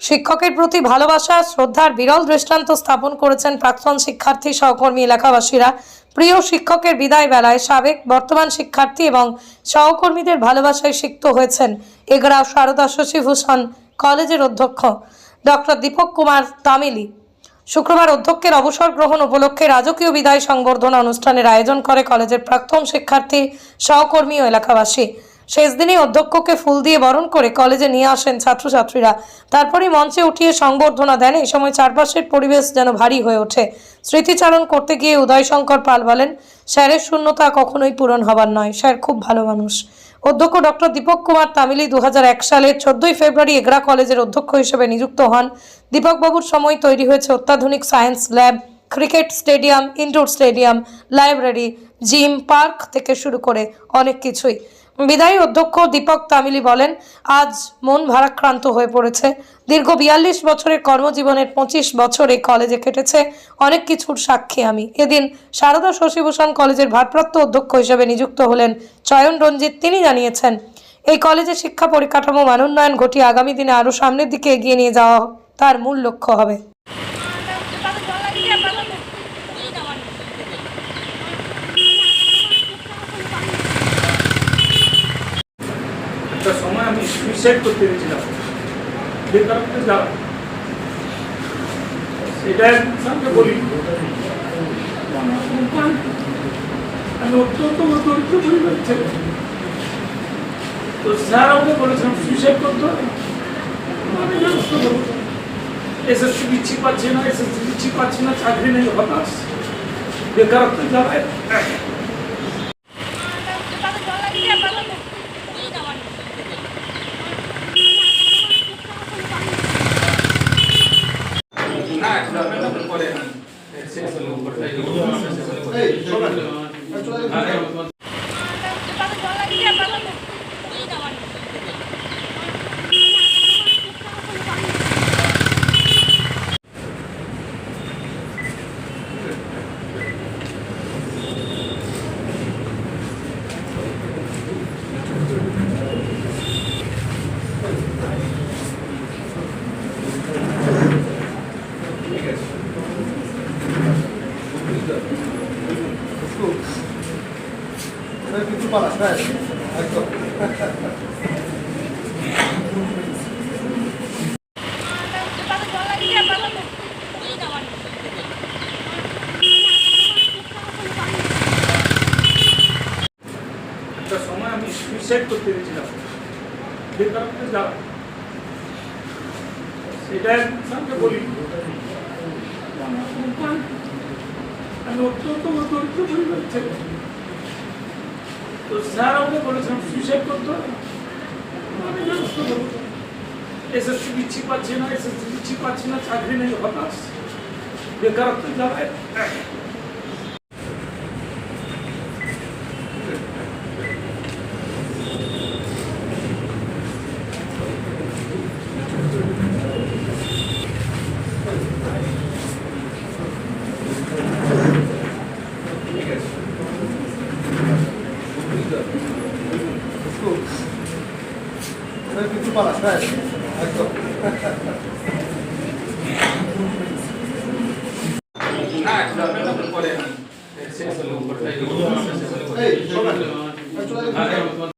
শিক্ষকের প্রতি ভালোবাসা, শ্রদ্ধার বিরল দৃষ্টান্ত স্থাপন করেছেন প্রাক্তন শিক্ষার্থী, সহকর্মী এলাকাবাসীরা। প্রিয় শিক্ষকের বিদায় বেলায় সাবেক বর্তমান শিক্ষার্থী এবং সহকর্মীদের ভালোবাসায় সিক্ত হয়েছেন এগরা সারদা শশীভূষণ কলেজের অধ্যক্ষ ডক্টর দীপক কুমার তামিলি। শুক্রবার অধ্যক্ষের অবসর গ্রহণ উপলক্ষে রাজকীয় বিদায় সংবর্ধনা অনুষ্ঠানের আয়োজন করে কলেজের প্রাক্তন শিক্ষার্থী, সহকর্মী ও এলাকাবাসী। শেষ দিনে অধ্যক্ষকে ফুল দিয়ে বরণ করে কলেজে নিয়ে আসেন ছাত্রছাত্রীরা। তারপরে মঞ্চে উঠিয়ে সংবর্ধনা দেন। এই সময় চারপাশের পরিবেশ যেন ভারী হয়ে ওঠে। স্মৃতিচারণ করতে গিয়ে উদয়শঙ্কর পাল বলেন, স্যারের শূন্যতা কখনোই পূরণ হবার নয়। স্যার খুব ভালো মানুষ। অধ্যক্ষ ডক্টর দীপক কুমার তামিলি দু সালের চোদ্দই ফেব্রুয়ারি এগরা কলেজের অধ্যক্ষ হিসেবে নিযুক্ত হন। দীপকবাবুর সময় তৈরি হয়েছে অত্যাধুনিক science lab, cricket stadium, indoor stadium, library, gym park থেকে শুরু করে অনেক কিছুই। বিদায়ী অধ্যক্ষ দীপক তামিলি বলেন, আজ মন ভারাক্রান্ত হয়ে পড়েছে। দীর্ঘ বিয়াল্লিশ বছরের কর্মজীবনের পঁচিশ বছর কলেজে কেটেছে। অনেক কিছুর সাক্ষী আমি। এদিন সারদা শশীভূষণ কলেজের ভারপ্রাপ্ত অধ্যক্ষ হিসেবে নিযুক্ত হলেন চয়ন রঞ্জিত। তিনি জানিয়েছেন, এই কলেজে শিক্ষা পরিকাঠামো মানোন্নয়ন ঘটিয়ে আগামী দিনে আরও সামনের দিকে এগিয়ে নিয়ে যাওয়া তার মূল লক্ষ্য হবে একটা সময় সুইসাইড করতে সেটা একজনকে বলি। আমি অত্যন্ত দরিদ্র পরিবার ছেলে তো স্যার আমাকে বলেছিলাম সুইসাইড করতে হবে আমি এসএসসি দিচ্ছি পাচ্ছি না, এসএসসি দিচ্ছি পাচ্ছি না, চাকরি নেই, হতাশ। বেকারত্বে Yeah, I think. একটা সময় আমি সুইসাইড করতে গেছিলাম বেকারত্বে যাওয়া সেটা একজনকে বলি আমি অত্যন্ত মধ্যবিত্ত পরিবার ছেলে তো স্যার আমাকে বলেছিলাম সুইসাইড করতে হবে। আমি ব্যবস্থা করব এসএসসি দিচ্ছি, পাচ্ছি না, এসএসসি দিচ্ছি, পাচ্ছি না, চাকরি নেই, হতাশ। বেকারত্ব যাওয়ায় কিছু পালাস হ্যাঁ একদম। চলে